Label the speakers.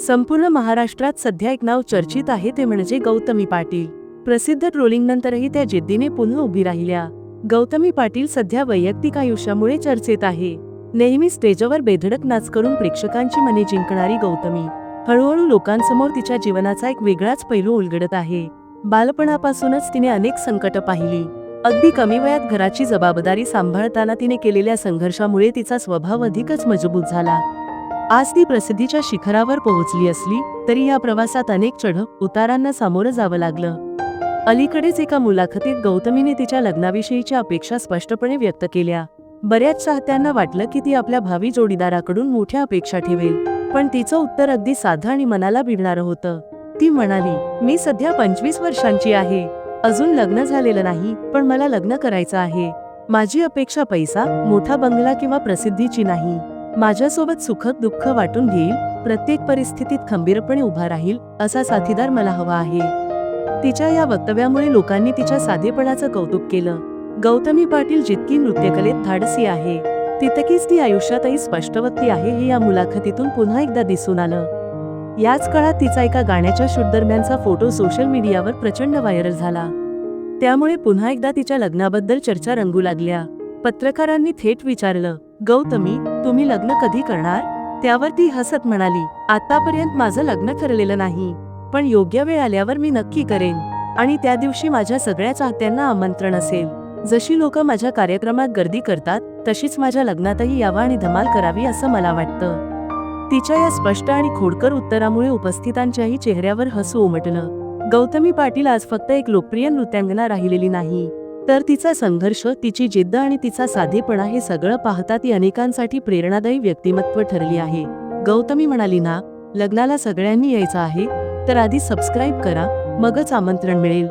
Speaker 1: संपूर्ण महाराष्ट्रात सध्या एक नाव चर्चित आहे ते म्हणजे गौतमी पाटील. प्रसिद्ध ट्रोलिंग नंतरही त्या जिद्दीने पुन्हा उभी राहिल्या. गौतमी पाटील सध्या वैयक्तिक आयुष्यामुळे चर्चेत आहे. नेहमी स्टेजवर बेधडक नाच करून प्रेक्षकांची मने जिंकणारी गौतमी हळूहळू लोकांसमोर तिच्या जीवनाचा एक वेगळाच पैलू उलगडत आहे. बालपणापासूनच तिने अनेक संकट पाहिली. अगदी कमी वयात घराची जबाबदारी सांभाळताना तिने केलेल्या संघर्षामुळे तिचा स्वभाव अधिकच मजबूत झाला. आज ती प्रसिद्धीच्या शिखरावर पोहोचली असली तरी या प्रवासात अनेक चढ उतारांना सामोरं जावं लागलं. अलीकडेच एका मुलाखतीत गौतमीने तिच्या लग्नाविषयीच्या अपेक्षा स्पष्टपणे व्यक्त केल्या. बऱ्याच चाहत्यांना वाटलं की ती आपल्या भावी जोडीदाराकडून मोठ्या अपेक्षा ठेवेल पण तिचं उत्तर अगदी साधं आणि मनाला भिडणारं होतं. ती म्हणाली मी सध्या पंचवीस वर्षांची आहे. अजून लग्न झालेलं नाही पण मला लग्न करायचं आहे. माझी अपेक्षा पैसा मोठा बंगला किंवा प्रसिद्धीची नाही. माझ्यासोबत सुखद दुःख वाटून घेईल प्रत्येक परिस्थितीत खंबीरपणे उभा राहील असा साथीदार मला हवा आहे. तिच्या या वक्तव्यामुळे लोकांनी तिच्या साधेपणाचं कौतुक केलं. गौतमी पाटील जितकी नृत्यकलेत धाडसी आहे तितकीच ती आयुष्यातही स्पष्टवत्ती आहे हे या मुलाखतीतून पुन्हा एकदा दिसून आलं. याच काळात तिचा एका गाण्याच्या शूट दरम्यानचा फोटो सोशल मीडियावर प्रचंड व्हायरल झाला. त्यामुळे पुन्हा एकदा तिच्या लग्नाबद्दल चर्चा रंगू लागल्या. पत्रकारांनी थेट विचारलं गौतमी तुम्ही लग्न कधी करणार? त्यावर ती हसत म्हणाली आतापर्यंत माझं लग्न ठरलेलं नाही पण योग्य वेळ आल्यावर मी नक्की करेन. आणि त्या दिवशी माझ्या सगळ्या चाहत्यांना आमंत्रण असेल. जशी लोक माझ्या कार्यक्रमात गर्दी करतात तशीच माझ्या लग्नातही यावं आणि धमाल करावी असं मला वाटतं. तिच्या या स्पष्ट आणि खोडकर उत्तरामुळे उपस्थितांच्याही चेहऱ्यावर हसू उमटलं. गौतमी पाटील आज फक्त एक लोकप्रिय नृत्यांगना राहिलेली नाही. तर तिचा संघर्ष तिची जिद्द आणि तिचा साधेपणा हे सगळं पाहता ती अनेकांसाठी प्रेरणादायी व्यक्तिमत्व ठरली आहे. गौतमी म्हणाली ना लग्नाला सगळ्यांनी यायचं आहे तर आधी सबस्क्राईब करा मगच आमंत्रण मिळेल.